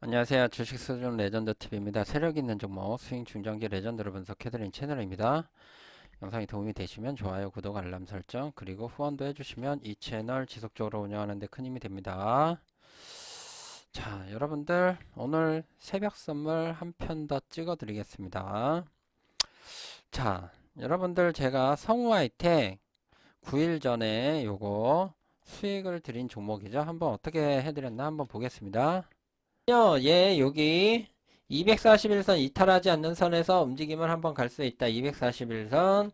안녕하세요. 주식 수준 레전드 TV입니다. 세력 있는 종목 스윙 중장기 레전드를 분석해드린 채널입니다. 영상이 도움이 되시면 좋아요, 구독, 알람 설정 그리고 후원도 해주시면 이 채널 지속적으로 운영하는 데 큰 힘이 됩니다. 자, 여러분들 오늘 새벽 선물 한 편 더 찍어 드리겠습니다. 자, 여러분들 제가 성우하이텍 9일 전에 요거 수익을 드린 종목이죠. 한번 어떻게 해드렸나 한번 보겠습니다. 요, 예, 여기 241선 이탈하지 않는 선에서 움직임을 한번 갈 수 있다. 241선.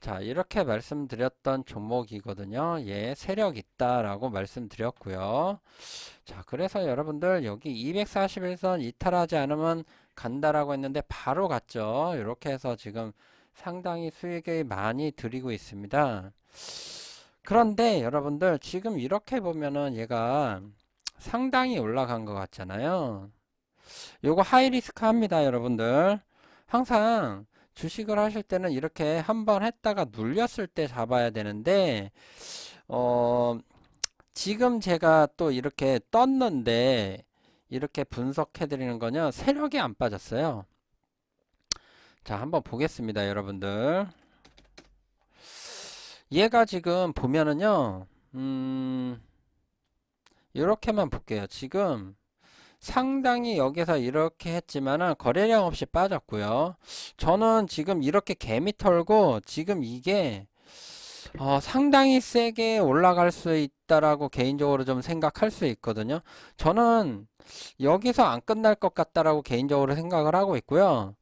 자, 이렇게 말씀드렸던 종목이거든요. 예, 세력 있다라고 말씀드렸고요. 자, 그래서 여러분들 여기 241선 이탈하지 않으면 간다라고 했는데 바로 갔죠. 이렇게 해서 지금 상당히 수익을 많이 드리고 있습니다. 그런데 여러분들 지금 이렇게 보면은 얘가 상당히 올라간 것 같잖아요. 요거 하이리스크 합니다, 여러분들. 항상 주식을 하실 때는 이렇게 한번 했다가 눌렸을 때 잡아야 되는데, 어, 지금 제가 또 이렇게 떴는데, 이렇게 분석해 드리는 거냐, 세력이 안 빠졌어요. 자, 한번 보겠습니다, 여러분들. 얘가 지금 보면은요, 음, 이렇게만 볼게요. 지금 상당히 여기서 이렇게 했지만은 거래량 없이 빠졌고요. 저는 지금 이렇게 개미 털고 지금 이게 어, 상당히 세게 올라갈 수 있다라고 개인적으로 좀 생각할 수 있거든요. 저는 여기서 안 끝날 것 같다라고 개인적으로 생각을 하고 있고요.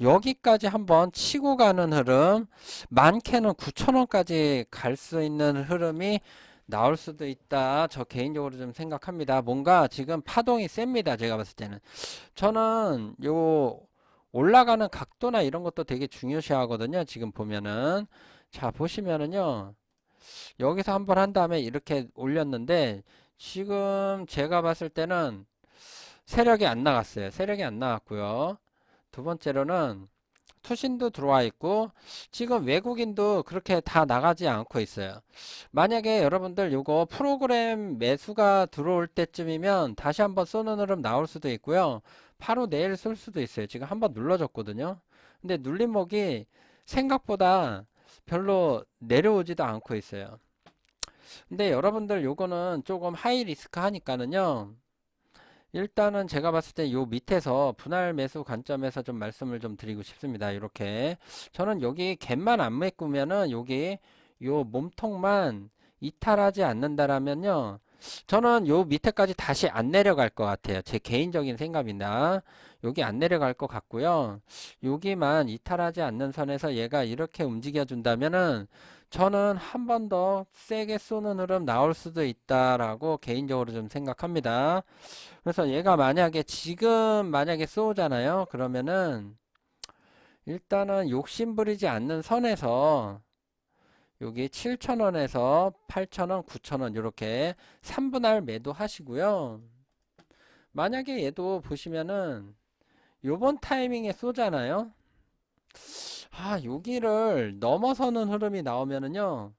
여기까지 한번 치고 가는 흐름, 많게는 9천원까지 갈 수 있는 흐름이 나올 수도 있다. 저 개인적으로 좀 생각합니다. 뭔가 지금 파동이 셉니다. 제가 봤을 때는. 저는 요 올라가는 각도나 이런 것도 되게 중요시 하거든요. 지금 보면은. 자, 보시면은요. 여기서 한번 한 다음에 이렇게 올렸는데 지금 제가 봤을 때는 세력이 안 나갔어요. 세력이 안 나왔고요. 두 번째로는 투신도 들어와 있고 지금 외국인도 그렇게 다 나가지 않고 있어요. 만약에 여러분들 요거 프로그램 매수가 들어올 때쯤이면 다시 한번 쏘는 흐름 나올 수도 있고요. 바로 내일 쏠 수도 있어요. 지금 한번 눌러줬거든요. 근데 눌림목이 생각보다 별로 내려오지도 않고 있어요. 근데 여러분들 요거는 조금 하이 리스크 하니까는요. 일단은 제가 봤을 때 요 밑에서 분할 매수 관점에서 좀 말씀을 좀 드리고 싶습니다. 이렇게 저는 여기 갭만 안 메꾸면은 여기 요 몸통만 이탈하지 않는다라면요. 저는 요 밑에까지 다시 안 내려갈 것 같아요. 제 개인적인 생각입니다. 여기 안 내려갈 것 같고요. 여기만 이탈하지 않는 선에서 얘가 이렇게 움직여 준다면은 저는 한 번 더 세게 쏘는 흐름 나올 수도 있다라고 개인적으로 좀 생각합니다. 그래서 얘가 만약에 지금 만약에 쏘잖아요. 그러면은 일단은 욕심 부리지 않는 선에서 여기 7,000원에서 8,000원, 9,000원 이렇게 3분할 매도 하시고요. 만약에 얘도 보시면은 요번 타이밍에 쏘잖아요. 아, 여기를 넘어서는 흐름이 나오면은요.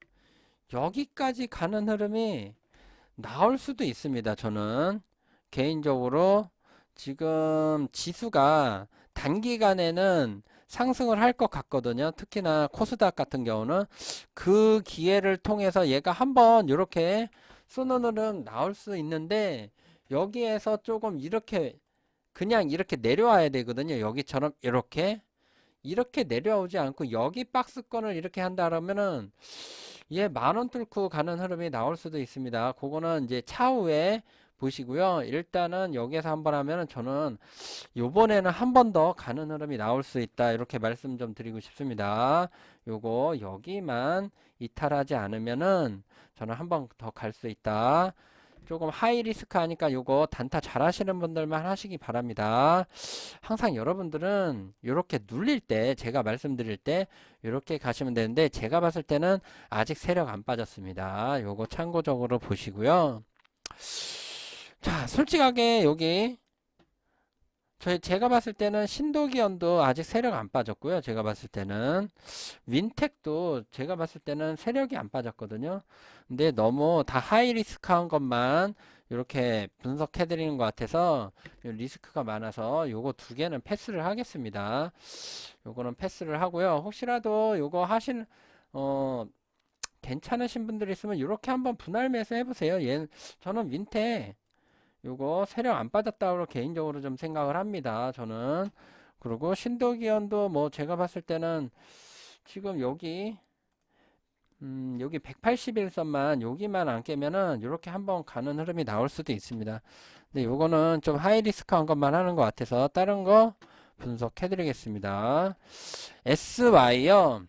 여기까지 가는 흐름이 나올 수도 있습니다. 저는 개인적으로 지금 지수가 단기간에는 상승을 할 것 같거든요. 특히나 코스닥 같은 경우는 그 기회를 통해서 얘가 한번 이렇게 흐름 나올 수 있는데 여기에서 조금 이렇게 그냥 이렇게 내려와야 되거든요. 여기처럼 이렇게 이렇게 내려오지 않고 여기 박스권을 이렇게 한다 그러면은 얘 만원 뚫고 가는 흐름이 나올 수도 있습니다. 그거는 이제 차후에 보시고요. 일단은 여기에서 한번 하면은 저는 요번에는 한 번 더 가는 흐름이 나올 수 있다. 이렇게 말씀 좀 드리고 싶습니다. 요거 여기만 이탈하지 않으면은 저는 한 번 더 갈 수 있다. 조금 하이 리스크 하니까 요거 단타 잘 하시는 분들만 하시기 바랍니다. 항상 여러분들은 이렇게 눌릴 때 제가 말씀드릴 때 이렇게 가시면 되는데 제가 봤을 때는 아직 세력 안 빠졌습니다. 요거 참고적으로 보시고요. 자, 솔직하게 여기 저희 제가 봤을 때는 신도기현도 아직 세력 안 빠졌고요. 제가 봤을 때는 윈텍도 제가 봤을 때는 세력이 안 빠졌거든요. 근데 너무 다 하이 리스크한 것만 이렇게 분석해 드리는 것 같아서 요 리스크가 많아서 요거 두 개는 패스를 하겠습니다. 요거는 패스를 하고요. 혹시라도 요거 하신 어 괜찮으신 분들 있으면 이렇게 한번 분할 매수 해보세요. 얘 저는 민태 요거 세력 안 빠졌다고 개인적으로 좀 생각을 합니다. 저는 그리고 신도기현도 뭐 제가 봤을 때는 지금 여기 음, 여기 181선만 여기만 안 깨면은 이렇게 한번 가는 흐름이 나올 수도 있습니다. 근데 요거는 좀 하이 리스크한 것만 하는 것 같아서 다른 거 분석해 드리겠습니다. SY요.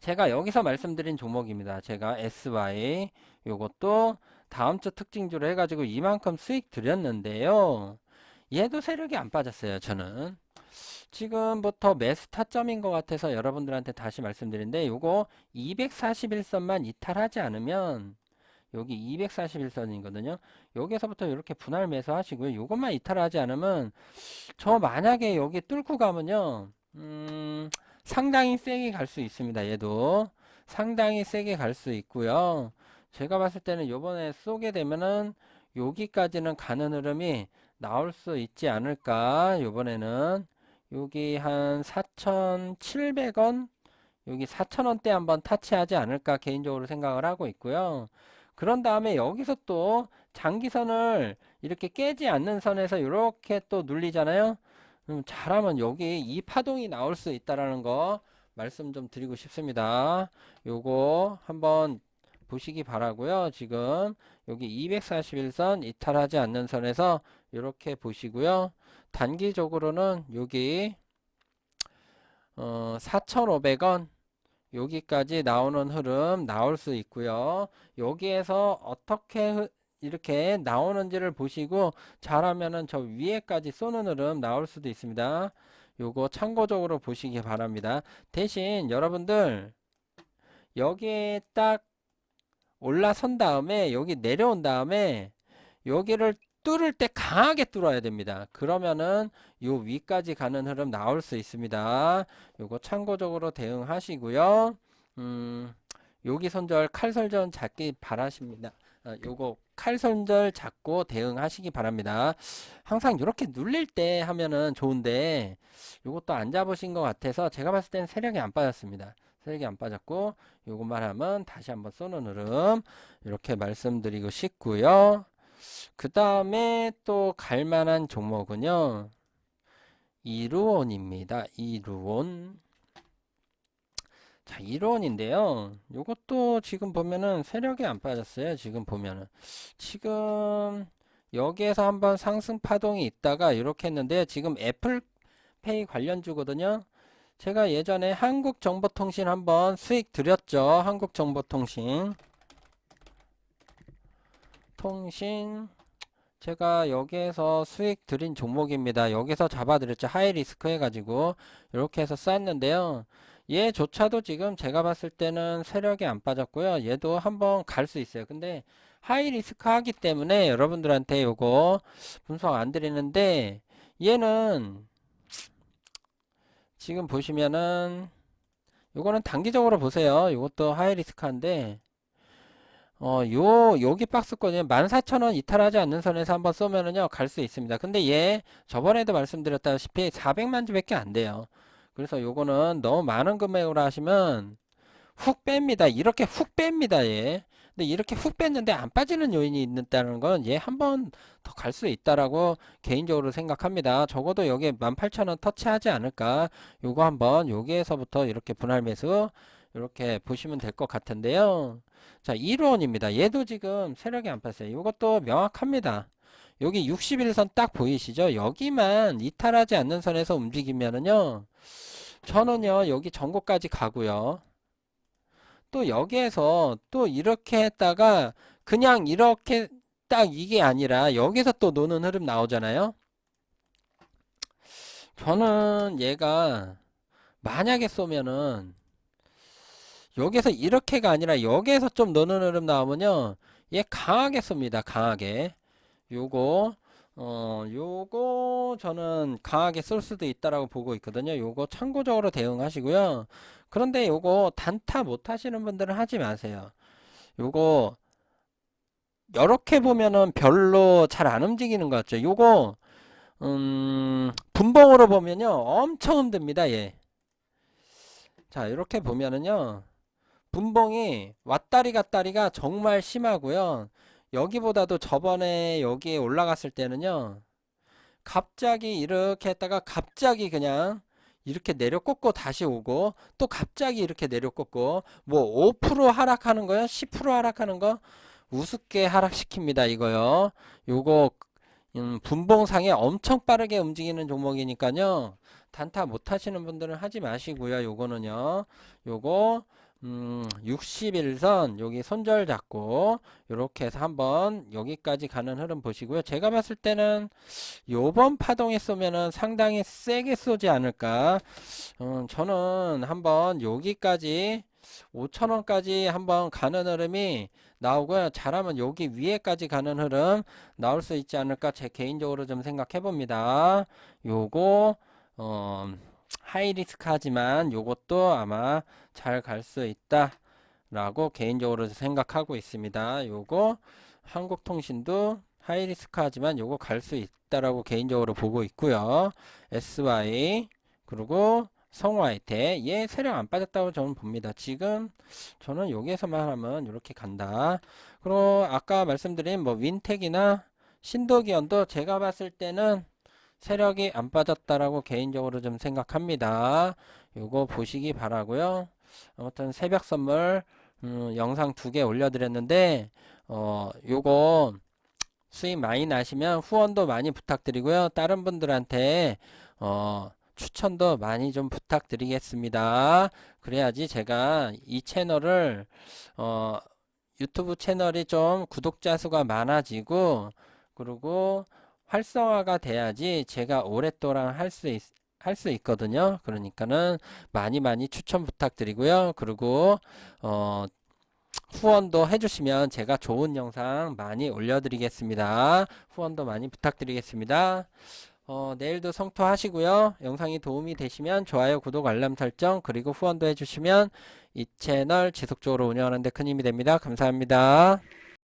제가 여기서 말씀드린 종목입니다. 제가 SY 요것도 다음 주 특징주로 해가지고 이만큼 수익 드렸는데요. 얘도 세력이 안 빠졌어요. 저는 지금부터 매수 타점인 것 같아서 여러분들한테 다시 말씀드리는데 요거 241선만 이탈하지 않으면 여기 241선이거든요. 여기서부터 이렇게 분할 매수 하시고요. 요것만 이탈하지 않으면 저 만약에 여기 뚫고 가면요. 음, 상당히 세게 갈 수 있습니다. 얘도 상당히 세게 갈 수 있고요. 제가 봤을 때는 요번에 쏘게 되면은 여기까지는 가는 흐름이 나올 수 있지 않을까. 요번에는 여기 한 4,700원 여기 4,000원대 한번 타치하지 않을까 개인적으로 생각을 하고 있고요. 그런 다음에 여기서 또 장기선을 이렇게 깨지 않는 선에서 이렇게 또 눌리잖아요. 음, 잘하면 여기 이 파동이 나올 수 있다라는 거 말씀 좀 드리고 싶습니다. 요거 한번 보시기 바라고요. 지금 여기 241선 이탈하지 않는 선에서 이렇게 보시고요. 단기적으로는 여기 어, 4,500원 여기까지 나오는 흐름 나올 수 있고요. 여기에서 어떻게 흐- 이렇게 나오는지를 보시고 잘하면은 저 위에까지 쏘는 흐름 나올 수도 있습니다. 요거 참고적으로 보시기 바랍니다. 대신 여러분들 여기에 딱 올라선 다음에 여기 내려온 다음에 여기를 뚫을 때 강하게 뚫어야 됩니다. 그러면은 요 위까지 가는 흐름 나올 수 있습니다. 요거 참고적으로 대응하시고요. 음, 여기 손절 칼설전 잡기 바라십니다. 어, 요거 칼손절 잡고 대응하시기 바랍니다. 항상 이렇게 눌릴 때 하면은 좋은데 요것도 안 잡으신 것 같아서 제가 봤을 때는 세력이 안 빠졌습니다. 세력이 안 빠졌고 요것만 하면 다시 한번 쏘는 흐름 이렇게 말씀드리고 싶고요. 그 다음에 또 갈만한 종목은요. 이루온입니다. 이루온. 자, 이론인데요. 요것도 지금 보면은 세력이 안 빠졌어요. 지금 보면은. 지금 여기에서 한번 상승 파동이 있다가 이렇게 했는데 지금 애플페이 관련주거든요. 제가 예전에 한국정보통신 한번 수익 드렸죠. 한국정보통신. 통신. 제가 여기에서 수익 드린 종목입니다. 여기서 잡아드렸죠. 하이 리스크 해가지고. 이렇게 해서 쌌는데요. 얘조차도 지금 제가 봤을 때는 세력이 안 빠졌고요. 얘도 한번 갈 수 있어요. 근데 하이 리스크 하기 때문에 여러분들한테 요거 분석 안 드리는데 얘는 지금 보시면은 요거는 단기적으로 보세요. 요것도 하이 리스크한데 어, 요, 여기 박스권에 14,000원 이탈하지 않는 선에서 한번 쏘면은요, 갈 수 있습니다. 근데 얘, 저번에도 말씀드렸다시피 400만 주밖에 안 돼요. 그래서 요거는 너무 많은 금액으로 하시면 훅 뺍니다. 이렇게 훅 뺍니다. 얘. 근데 이렇게 훅 뺐는데 안 빠지는 요인이 있다는 건 얘 한 번 더 갈 수 있다라고 개인적으로 생각합니다. 적어도 여기에 18,000원 터치하지 않을까. 요거 한번 여기에서부터 이렇게 분할 매수 이렇게 보시면 될 것 같은데요. 자, 1원입니다. 얘도 지금 세력이 안 팠어요. 이것도 명확합니다. 여기 61선 딱 보이시죠? 여기만 이탈하지 않는 선에서 움직이면은요. 저는요. 여기 전고까지 가고요. 또 여기에서 또 이렇게 했다가 그냥 이렇게 딱 이게 아니라 여기서 또 노는 흐름 나오잖아요. 저는 얘가 만약에 쏘면은 여기서 이렇게가 아니라 여기에서 좀 노는 흐름 나오면요. 얘 강하게 쏩니다. 강하게. 요거 어 요거 저는 강하게 쏠 수도 있다라고 보고 있거든요. 요거 참고적으로 대응하시고요. 그런데 요거 단타 못 하시는 분들은 하지 마세요. 요거 이렇게 보면은 별로 잘 안 움직이는 것 같죠. 요거 음, 분봉으로 보면요. 엄청 흔듭니다. 얘. 자, 이렇게 보면은요. 분봉이 왔다리 갔다리가 정말 심하고요. 여기보다도 저번에 여기에 올라갔을 때는요. 갑자기 이렇게 했다가 갑자기 그냥 이렇게 내려 꽂고 다시 오고 또 갑자기 이렇게 내려 꽂고 뭐 5% 하락하는 거요? 10% 하락하는 거 우습게 하락시킵니다. 이거요. 요거 음, 분봉상에 엄청 빠르게 움직이는 종목이니까요. 단타 못 하시는 분들은 하지 마시고요. 요거는요. 요거 음, 61선 여기 손절 잡고 요렇게 해서 한번 여기까지 가는 흐름 보시고요. 제가 봤을 때는 요번 파동에 쏘면은 상당히 세게 쏘지 않을까. 음, 저는 한번 여기까지 5천원까지 한번 가는 흐름이 나오고요. 잘하면 여기 위에까지 가는 흐름 나올 수 있지 않을까 제 개인적으로 좀 생각해 봅니다. 요거 어, 하이리스크 하지만 요것도 아마 잘 갈 수 있다 라고 개인적으로 생각하고 있습니다. 요거 한국통신도 하이리스크 하지만 요거 갈 수 있다라고 개인적으로 보고 있고요. SY 그리고 성화이테 얘 세력 안 빠졌다고 저는 봅니다. 지금 저는 여기에서만 하면 이렇게 간다. 그리고 아까 말씀드린 뭐 윈텍이나 신도기현도 제가 봤을 때는 세력이 안 빠졌다라고 개인적으로 좀 생각합니다. 요거 보시기 바라고요. 아무튼 새벽 선물 음, 영상 두 개 올려드렸는데 어 요거 수익 많이 나시면 후원도 많이 부탁드리고요. 다른 분들한테 어 추천도 많이 좀 부탁드리겠습니다. 그래야지 제가 이 채널을 어 유튜브 채널이 좀 구독자 수가 많아지고 그리고 활성화가 돼야지 제가 오랫동안 할 수 있, 할 수 있거든요. 그러니까는 많이 많이 추천 부탁드리고요. 그리고 어 후원도 해주시면 제가 좋은 영상 많이 올려드리겠습니다. 후원도 많이 부탁드리겠습니다. 어, 내일도 성토하시고요. 영상이 도움이 되시면 좋아요, 구독, 알람 설정, 그리고 후원도 해주시면 이 채널 지속적으로 운영하는 데 큰 힘이 됩니다. 감사합니다.